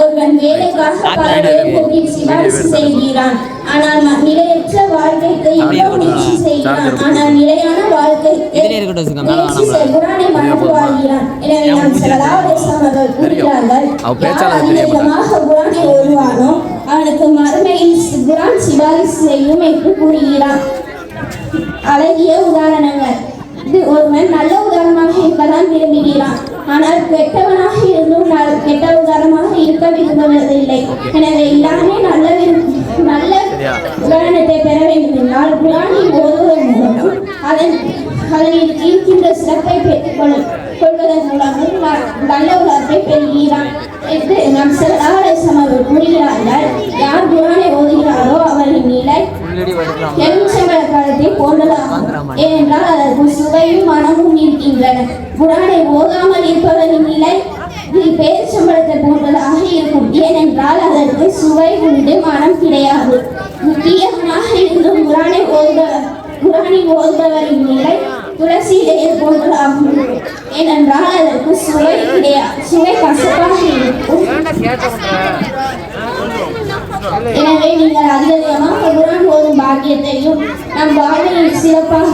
ஒருவன் வேலைக்காக பல பேருக்கு சிபாரிசு செய்கிறான். ஆனால் நிலையற்ற வாழ்க்கைக்கு இன்பம் முயற்சி செய்கிறான். ஆனால் நிலையான வாழ்க்கைக்கு முயற்சி மறந்து வாழ்கிறான். எனவே நாம் செலவாவதேசம் அவர்கள் கூறுகிறார்கள். யார் அதிகமாக குரானை ஓதுவானோ அவனுக்கு மறுமையில் குரான் சிபாரிசு செய்யும் என்று கூறுகிறான் அழகிய உதாரணங்கள். இது ஒருவன் நல்ல உதாரணமாக இருக்கதான் விரும்புகிறான். ஆனால் கெட்டவனாக இருந்தும் நான் கெட்ட உதாரணமாக இருக்க விரும்புவதில்லை எனவே எல்லாருமே நல்ல நல்ல உதாரணத்தை பெற வேண்டும் என்றால் குரானை ஓதுவதன் மூலமும் அதன் அதனில் இருக்கின்ற சிறப்பை பெற்றுக்கொள் கொள்வதன் மூலமும் நல்ல உதாரணத்தை பெறுகிறான் என்று நம் சிலாலேசம் அவர்கள் கூறுகிறார்கள். யார் குரானை ஓதுகிறாரோ அவரின் நிலை எலுமிச்சம்பழ காலத்தை போன்றதாகும். ஏனென்றால் அதற்கு சுவையும் மனமும் இருக்கின்றன. குரானை ஓதாமல் இருப்பவரின் நிலை பேரிச்சம்பழத்தை போன்றதாக இருக்கும். ஏனென்றால் அதற்கு சுவை உண்டு மனம் கிடையாது. முக்கியமாக இருந்தும் குரானை ஓதுபவர் குரானை ஓதுபவரின் நிலை துளசி இலையை போன்றதாகும் ஏனென்றால் அதற்கு சுவை கிடையாது சுவை கசப்பாக இருக்கும். எனவே நீங்கள் அதிகமாக குரான் ஓதும் பாக்கியத்தையும் நம் வாழ்வில் சிறப்பாக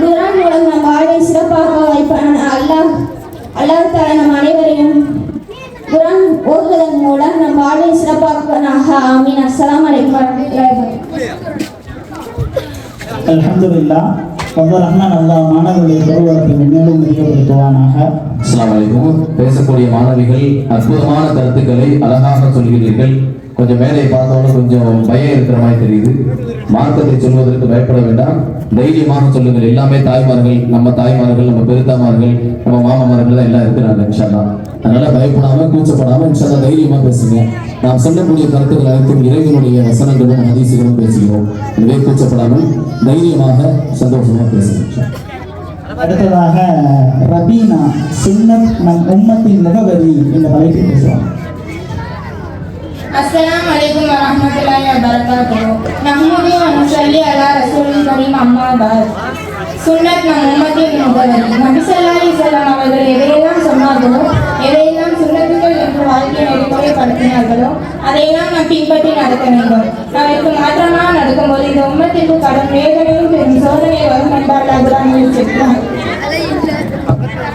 குரான் மூலம் நம் வாழ்வை சிறப்பாக வைப்பான அல்லாஹ் அல்லாஹ் தாலா நம் அனைவரையும் குரான் ஓதுவதன் மூலம் நம் வாழ்வை சிறப்பாக்குவனாக. ஆமீன். அஸ்ஸலாமு அலைக்கும் வரஹ்மத்துல்லாஹி வபரகாத்துஹு. அல்ஹம்துலில்லா ரொம்ப ரஹ்மான் அல்லாஹ் மாணவர்களை அஸ்ஸலாமு அலைக்கும். பேசக்கூடிய மாணவிகள் அற்புதமான கருத்துக்களை அழகாக சொல்கிறீர்கள். கொஞ்சம் மேலே பார்த்தோன்னு கொஞ்சம் பயம் இருக்கிற மாதிரி தெரியுது. மார்க்கத்தை சொல்வதற்கு பயப்பட வேண்டாம். தைரியமாக சொல்லுங்கள். எல்லாமே தாய்மார்கள் நம்ம தாய்மார்கள் நம்ம பெருத்தாமார்கள் நம்ம மாமாமார்கள் தான் எல்லாம் இருக்கிறாங்க இன்ஷால்லா அதனால பயப்படாம கூச்சப்படாம இன்ஷால்லா தைரியமா பேசுங்க. நாம் சொல்லக்கூடிய கருத்துக்கள் அனைத்தும் இறைவனுடைய வசனங்களும் அதிசயங்களும் பேசுகிறோம். எனவே கூச்சப்படாமல் தைரியமாக சந்தோஷமா பேசுங்க அடுத்ததாக ரபீனா சின்ன நம் உம்மத்தின் முகவரி என்ற தலைப்பில் பேசுவாங்க. السلام عليكم ورحمة الله وبركاته نحمد ونصلي على رسول الكريم أما بعد சுன்னத் நம் உம்மத்தின் முகவரி நபி ஸல்லல்லாஹு அலைஹி வஸல்லம் அவர்கள் எதையெல்லாம் சொன்னார்களோ எதையெல்லாம் சுன்னத்துகள் என்று வாழ்க்கை நெறிமுறைப்படுத்தினார்களோ அதையெல்லாம் நாம் பின்பற்றி நடக்க வேண்டும் அதற்கு மாற்றமாக நடக்கும்போது இந்த உம்மத்திற்கு கடும் வேதனையும் பெரும் சோதனை வரும் என்பார்கள் குரானில் சொல்கிறார்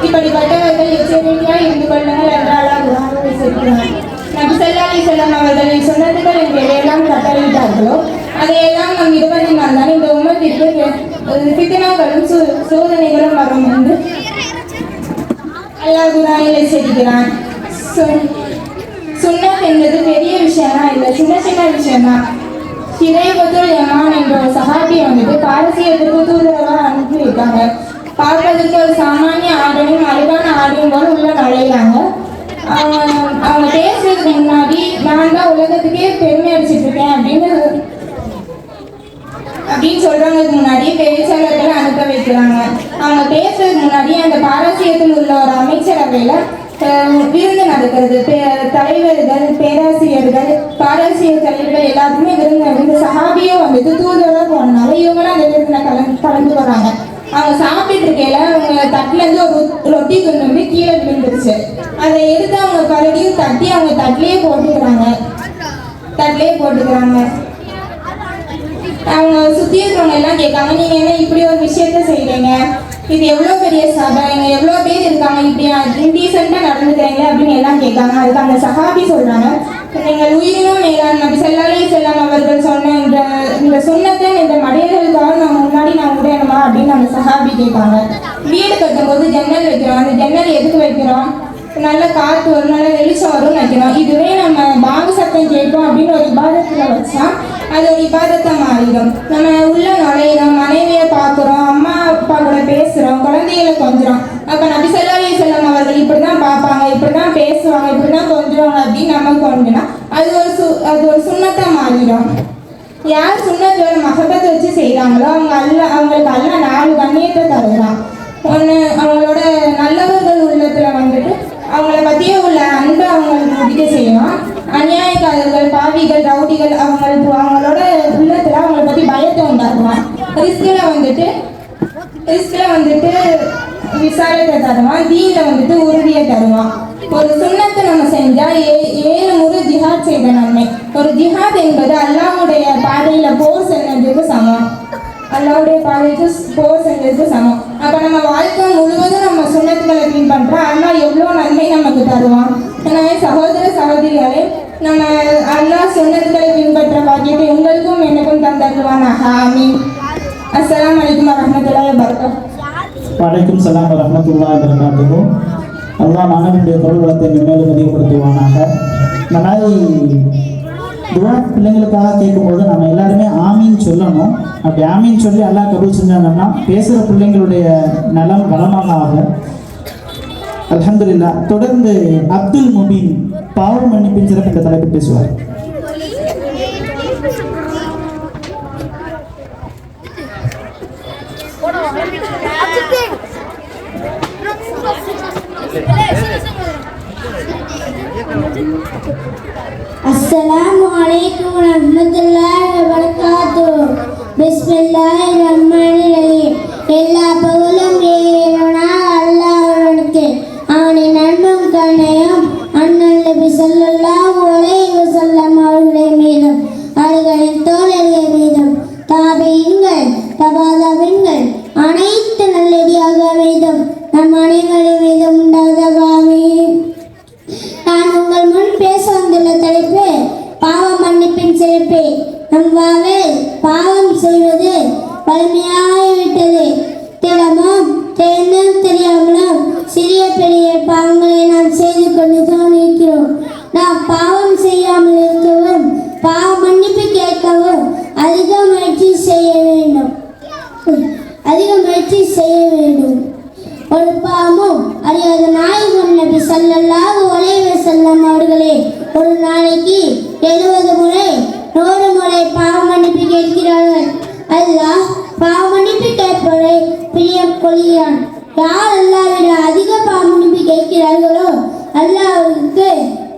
இப்படிப்பட்டவர்கள் எச்சரிக்கையாய் இருந்து கொள்ளுங்கள் என்றால் குரானில் சொல்கிறார் நபி செல்லம் அவர்கள் வஸல்லம் அவர்களின் சுன்னத்துகள் என்று எதையெல்லாம் கட்டளையிட்டார்களோ அதையெல்லாம் நம் இருபதினால் தான் இந்த உமத்திற்கு அஹ், சோதனைகளும் வரும் என்று அல்லாஹ் குரானில் எச்சரிக்கிறான் என்பது பெரிய விஷயம்லாம் இல்லை சின்ன சின்ன விஷயம்தான் ஹிரேபத்துல் யமான் என்ற ஒரு சஹாபி வந்துட்டு பாரசீகத்துக்கு தூதரவாக அனுப்பி வைக்காங்க பார்ப்பதற்கு ஒரு சாமானிய ஆடையும் அழகான ஆடையும் போல உள்ள நுழையிறாங்க. அவங்க அவங்க பேசுறதுக்கு முன்னாடி நான் தான் உலகத்துக்கே பெருமை அடிச்சிட்டு இருக்கேன் அப்படின்னு அப்படின்னு சொல்றவங்களுக்கு முன்னாடி பேச்சாளர்களை அனுப்ப வைக்கிறாங்க. அவங்க பேசுறதுக்கு முன்னாடி அந்த பாரசீகத்தில் உள்ள ஒரு அமைச்சரவையில விருந்து நடக்கிறது. தலைவர்கள் பேராசிரியர்கள் பாரசீக தலைவர்கள் எல்லாருக்குமே விருந்து இந்த சஹாபியும் வந்துட்டு தூதராக போனாலும் இவங்களும் அந்த விருந்தில் கலந்து கலந்து வராங்க அவங்க சாப்பிட்டு இருக்கையில அவங்க தட்டுல இருந்து ஒரு ரொட்டி துண்டு வந்து கீழே விழுந்துருச்சு. அதை எடுத்து அவங்க கரடியும் தட்டி அவங்க தட்டிலேயே போட்டுக்கிறாங்க. தட்டிலேயே போட்டுக்கிறாங்க. அவங்க சுத்தி இருக்கிறவங்க எல்லாம் கேட்காங்க நீங்க என்ன இப்படி ஒரு விஷயத்த செய்யறீங்க இது எவ்வளோ பெரிய சபை? இங்கே எவ்வளோ பேர் இருக்காங்க? இப்படி இன்டீசெண்டாக நடந்துக்கிறீங்க அப்படின்னு எல்லாம் கேட்காங்க. அதுக்கு அந்த சஹாபி சொல்கிறாங்க நீங்கள் உயிரினும் மேலான் நபி செல்லாலே செல்லாம் அவர்கள் சொன்ன இந்த இந்த சொன்னத்தை இந்த மடைய நம்ம முன்னாடி நான் விடணுமா அப்படின்னு அந்த சஹாபி கேட்பாங்க. வீடு கட்டும்போது ஜன்னல் வைக்கிறோம். அந்த ஜன்னல் எதுக்கு வைக்கிறோம்? நல்ல காற்று வரும் நல்ல வெளிச்சம் வரும்னு வைக்கிறோம். இதுவே நம்ம பாகு சத்தம் கேட்போம் அப்படின்னு ஒரு இபாதத்தில் வச்சா அது ஒரு விபாதத்தை மாறிடும். நம்ம உள்ள நுழையிறோம் மனைவியை பார்க்குறோம் அம்மா அப்பா கூட பேசுகிறோம் குழந்தைகளை கொஞ்சம் அப்போ நபி ஸல்லல்லாஹு செல்லம் அவர்கள் இப்படி தான் பார்ப்பாங்க இப்படி தான் பேசுவாங்க இப்படி தான் கொஞ்சுவாங்க அப்படின்னு நம்ம கொஞ்சினா அது ஒரு சு அது ஒரு சுண்ணத்தை மாறிடும். யார் சுண்ணத்தோட மகபத்தை வச்சு செய்கிறாங்களோ அவங்க அல்ல அவங்களுக்கு அல்ல நாலு கண்ணியத்தை தருகிறான். ஒன்று அவங்களோட நல்லவர்கள் உள்ளத்தில் வந்துட்டு அவங்கள பற்றியே உள்ள அன்பை அவங்களுக்கு உதிக்க செய்யலாம் அநியாயக்காரர்கள் பாவிகள் ரவுடிகள் அவங்களுக்கு அவங்களோட உள்ளத்தில் அவங்கள பற்றி பயத்தை உண்டாக்குவான். ரிஸ்கில் வந்துட்டு ரிஸ்கில் வந்துட்டு விசாரத்தை தருவான். தீயில் வந்துட்டு உறுதியை தருவான். ஒரு சுண்ணத்தை நம்ம செஞ்சா ஏ ஜிஹாத் செய்த நன்மை ஒரு ஜிஹாத் என்பது அல்லாவுடைய பாதையில போர் செஞ்சதுக்கு சமம். அல்லாவுடைய பாதைக்கு போர் செஞ்சதுக்கு சமம். அப்ப நம்ம வாழ்க்கை முழுவதும் நம்ம சுண்ணத்துக்களை பின்பற்றோம் அண்ணா எவ்வளோ நன்மை நமக்கு தருவான். எனவே சகோதர சகோதரிகளே நம்ம அல்லா சுண்ணத்துக்களை பின்பற்ற பாக்கியத்தை உங்களுக்கும் எனக்கும் தந்தருவானாக ஆமீன். அஸ்லாம் அலைக்கும் வரமத்துல வபரகாத்துஹு. வலைக்கும் சலாம் வரமத்துல்லா வரகாத்துஹு அல்லாஹ் மாணவனுடைய பொருள் வளத்தை மேலும் அதிகப்படுத்துவானாக இந்த மாதிரி துவா பிள்ளைங்களுக்காக கேட்கும்போது நம்ம எல்லாருமே ஆமின்னு சொல்லணும். அப்படி ஆமின்னு சொல்லி எல்லாம் கபூல் செஞ்சாங்கன்னா பேசுகிற பிள்ளைங்களுடைய நலம் பலமாக ஆகும். அலமதுல்லா தொடர்ந்து அப்துல் முபீன் பாவ மன்னிப்பின் சிறப்பு இந்த தலைப்பு பேசுவார். عليكم ورحمة الله وبركاته بسم الله الرحمن الرحيم எல்லா பகலும் இறைவனாக அல்லாஹ்வுக்கு அவனின் அன்பும் கண்ணையும் அண்ணல் நபி ஸல்லல்லாஹு அலைஹி வஸல்லம் அவர்கள் மீதும் அவர்களின் தோழர்கள் மீதும் தாபீன்கள் தபாதாபின்கள் அனைத்து நல்லடியாக மீதும் நம் அனைவரின் மீதும் உண்டாதாக மன்னிப்பின் நம் வாழ்வில் பாவம் செய்வது வலிமையாகிவிட்டது தினமும் தெரிந்தும் தெரியாமலும் சிறிய பெரிய பாவங்களை நாம் செய்து கொண்டு தான் இருக்கிறோம். நாம் பாவம் செய்யாமல் இருக்கவும் பாவ மன்னிப்பு கேட்கவும் அதிக முயற்சி செய்ய வேண்டும். அதிக முயற்சி செய்ய வேண்டும். ஒரு பாவமும் அறியாத நாயகம் நபி ஸல்லல்லாஹு ஒலைவ செல்லம் அவர்களே ஒரு நாளைக்கு ஏதோ கூறுகிறான் யார் அல்லாவிட அதிக பாவ மன்னிப்பு கேட்கிறார்களோ அல்லாஹ்வுக்கு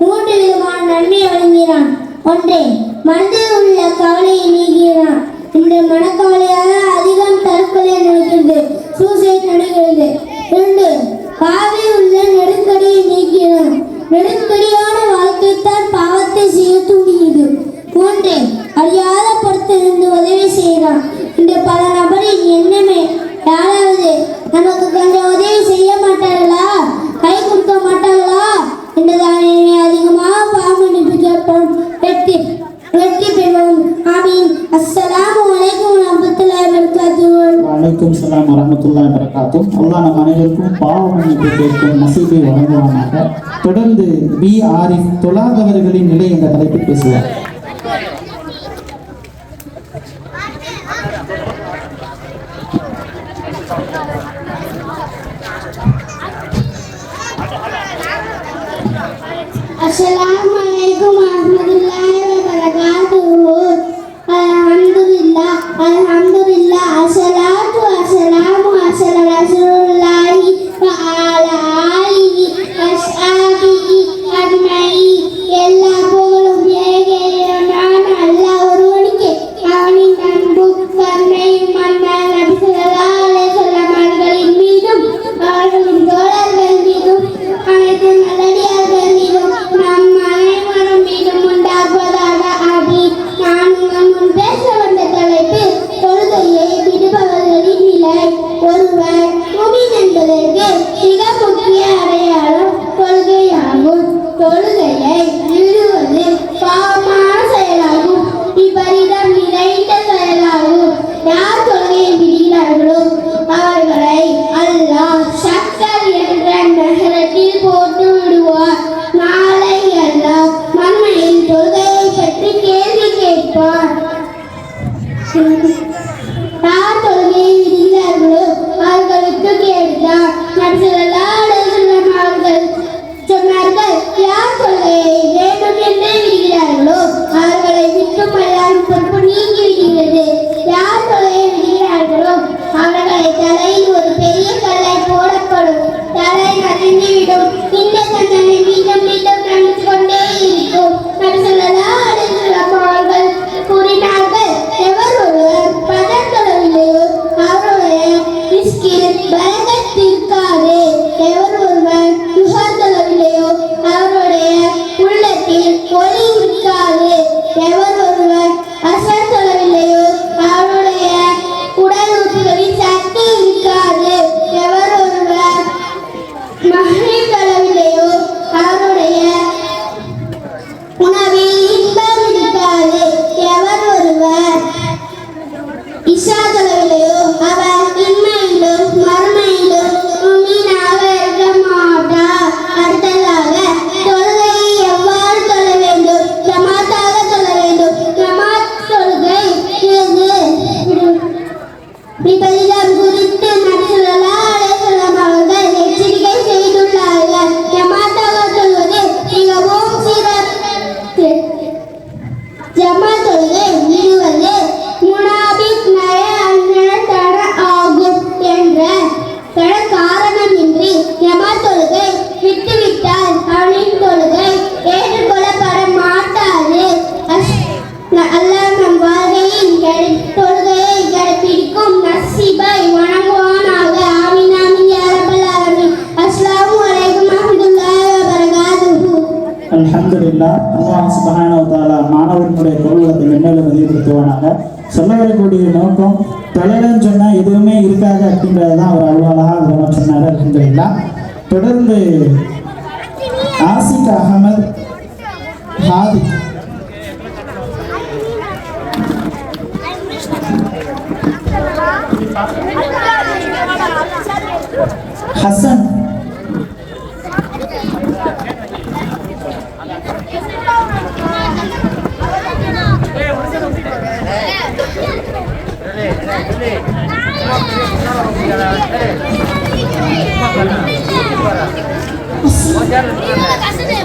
மூன்று விதமான நன்மை வழங்குகிறான். ஒன்றே மனதில் உள்ள கவலையை நீக்குகிறான். இந்த மனக்கவலையால் அதிகம் தற்கொலை நடக்கிறது சூசைட் நடக்கிறது. இரண்டு பாவி உள்ள நெருக்கடியை நீக்கிறான் நெருக்கடியான வாழ்க்கைத்தான் பாவத்தை செய்ய தூண்டியது. மூன்று அறியாத பொறுத்திருந்து உதவி செய்கிறான். இந்த பல சலாம் வரமத்துல்லாஹி வரகாத்தும் அல்லாஹ் நம் அனைவருக்கும் பாவ மன்னிப்பு கேட்கும் நசீபை வழங்குவானாக. தொடர்ந்து பி ஆரிஃப் தொழாதவர்களின் நிலை என்ற தலைப்பில் பேசுவார் அஸ்ஸலாமு அலைக்கும் வரஹ்மத்துல்லாஹி வபரகாத்துஹு. அல்ஹம்துலில்லாஹ் 감사합니다. அல்ஹம்துலில்லாஹ் அல்லாஹ் சுப்ஹானஹு வ மாணவர்களுடைய பொருள்களை மென்மேலும் அதிகப்படுத்துவானாக சொல்ல வரக்கூடிய நோக்கம் தொழிலன்னு சொன்னால் எதுவுமே இருக்காது அப்படின்றது தான் ஒரு அலுவலாக அதில் சொன்னார் அல்ஹம்துலில்லாஹ் தொடர்ந்து ஆசிக் அகமது ஹாதி. ஹசன். 오빠 가슴에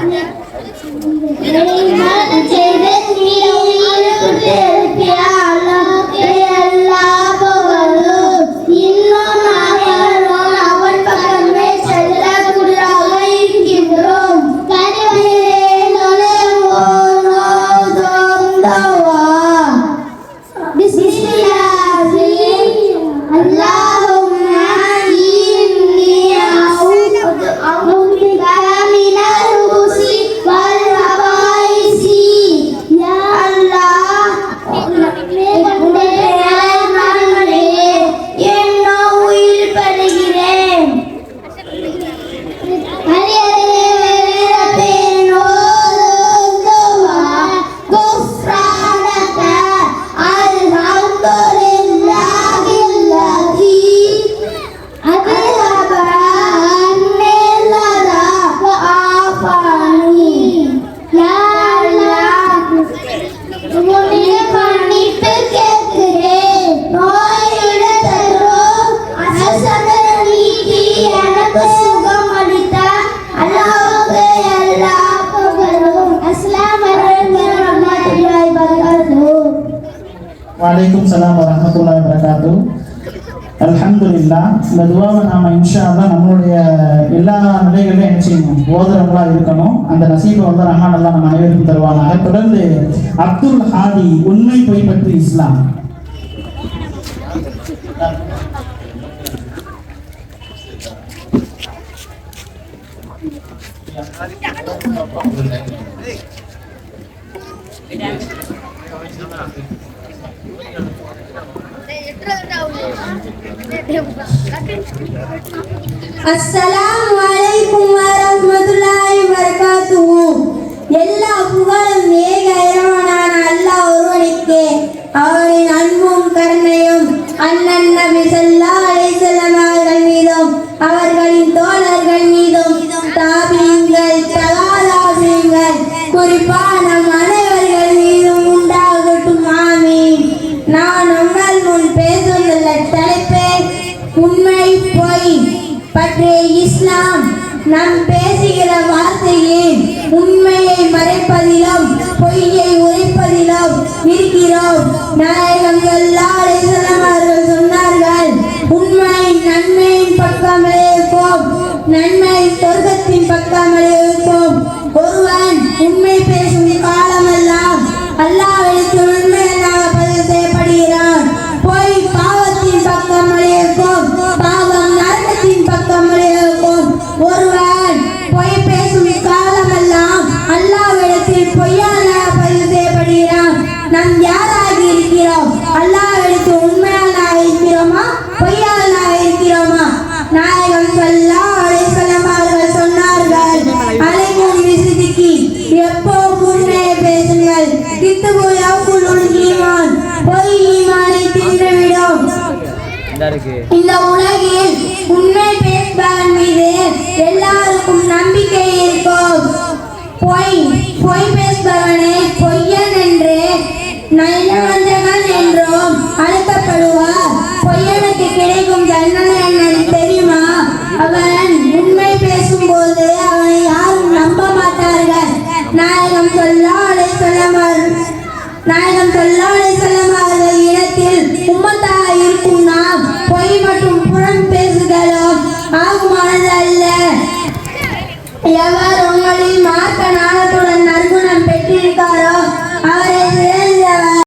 妈妈。வலைக்கும் சலாம் வரகாத்து அலமதுல்லா இந்த துவாவை நாம இன்ஷா நம்மளுடைய எல்லா நிலைகளிலும் என்ன செய்யணும்? ஓதுறவங்களா இருக்கணும். அந்த நசீபை வந்து ரஹான் அல்லாஹ் நம்ம அனைவருக்கும் தருவானாக. தொடர்ந்து அப்துல் ஹாதி உண்மை பொய் பற்றி இஸ்லாம். அஸ்ஸலாமு அலைக்கும் வரஹ்மத்துல்லாஹி வபரகாத்துஹு. எல்லா புகழும் ஏக இறைவனான அல்லாஹ் ஒருவனுக்கே. அவரின் அன்பும் கருணையும் அண்ணன் நபி ஸல்லல்லாஹு அலைஹி வஸல்லம் அவர்கள் மீதும் அவர்களின் தோழர்கள் மீதும் தாபீன்கள் தலாதாசீன்கள் குறிப்பாக நம் அனை பற்றிய இஸ்லாம். நாம் பேசுகிற வார்த்தையில் உண்மையை மறைப்பதிலும் பொய்யை உரைப்பதிலும் இருக்கிறோம். நாயகம் ஸல்லல்லாஹு அவர்கள் சொன்னார்கள் உண்மை நன்மையின் பக்கமே இருக்கும் நன்மை சொர்க்கத்தின் பக்கமே பொய் பொய் பேசுபவனை பொய்யன் என்று நல்லவஞ்சகன் என்றும் அழைக்கப்படுவார். பொய்யனுக்கு கிடைக்கும் தண்டனை என்னன்னு தெரியுமா? அவன் உண்மை பேசும்போது அவனை யாரும் நம்ப மாட்டார்கள். நாயகம் சொல்லாலே சொல்லவர் நாயகம் சொல்லாலே செல்லம் இடத்தில் உம்மத்தாக இருக்கும் நாம் பொய் மற்றும் எவர் உங்களில் மார்க்கனான